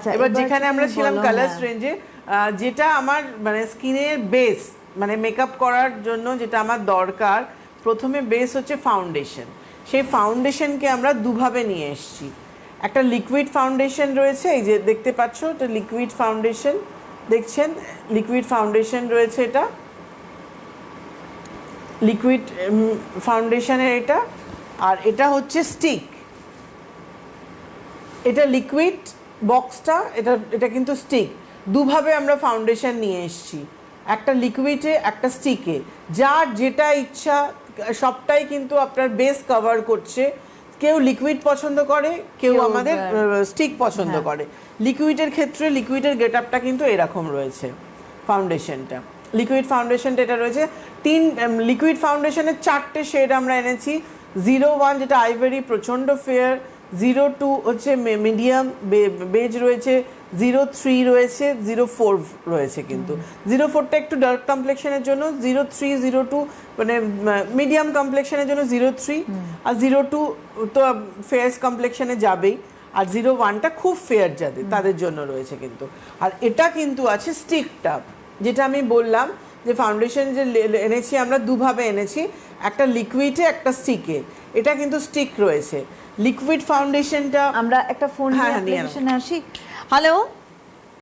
আচ্ছা, এবার যেখানে আমরা ছিলাম কালার্স হ্যাঁ। রেঞ্জে যেটা আমার মানে স্কিনের বেস মানে মেকআপ করার জন্য যেটা আমার দরকার প্রথমে বেস হচ্ছে ফাউন্ডেশন সেই ফাউন্ডেশনকে আমরা দুভাবে নিয়ে এসেছি। একটা লিকুইড ফাউন্ডেশন রয়েছে এই যে দেখতে পাচ্ছ এটা লিকুইড ফাউন্ডেশন দেখছেন? লিকুইড ফাউন্ডেশন রয়েছে এটা। লিকুইড ফাউন্ডেশনের এটা। আর এটা হচ্ছে স্টিক এটা লিকুইড বক্সটা এটা এটা কিন্তু স্টিক দুভাবে আমরা ফাউন্ডেশন নিয়ে এসেছি। একটা লিকুইডে একটা স্টিকে যার যেটা ইচ্ছা সবটাই কিন্তু আপনার বেস কভার করছে। কেউ লিকুইড পছন্দ করে কেউ আমাদের স্টিক পছন্দ হ্যাঁ। করে। লিকুইডের ক্ষেত্রে লিকুইডের গেট আপটা কিন্তু এরকম রয়েছে ফাউন্ডেশনটা লিকুইড ফাউন্ডেশনটা এটা রয়েছে। তিন লিকুইড ফাউন্ডেশনের চারটে শেড আমরা এনেছি। জিরো ওয়ান যেটা আইভেরি প্রচণ্ড ফেয়ার জিরো টু হচ্ছে মিডিয়াম বেজ রয়েছে জিরো থ্রি রয়েছে জিরো ফোর রয়েছে কিন্তু। জিরো ফোরটা একটু ডার্ক কমপ্লেক্সনের জন্য জিরো থ্রি জিরো টু মানে মিডিয়াম কমপ্লেক্সনের জন্য জিরো থ্রি আর জিরো টু তো ফেয়ার্স কমপ্লেক্সনে যাবেই। আর জিরো ওয়ানটা খুব ফেয়ার যাদের তাদের জন্য রয়েছে কিন্তু। আর এটা কিন্তু আছে স্টিকটা যেটা আমি বললাম যে ফাউন্ডেশন যে এনেছি আমরা দুভাবে এনেছি। একটা লিকুইডে একটা স্টিকে এটা কিন্তু স্টিক রয়েছে। লিকুইড ফাউন্ডেশনটা আমরা একটা ফোন হ্যাঁ, নিয়ে হ্যাঁ, নিয়ে আসি। হ্যালো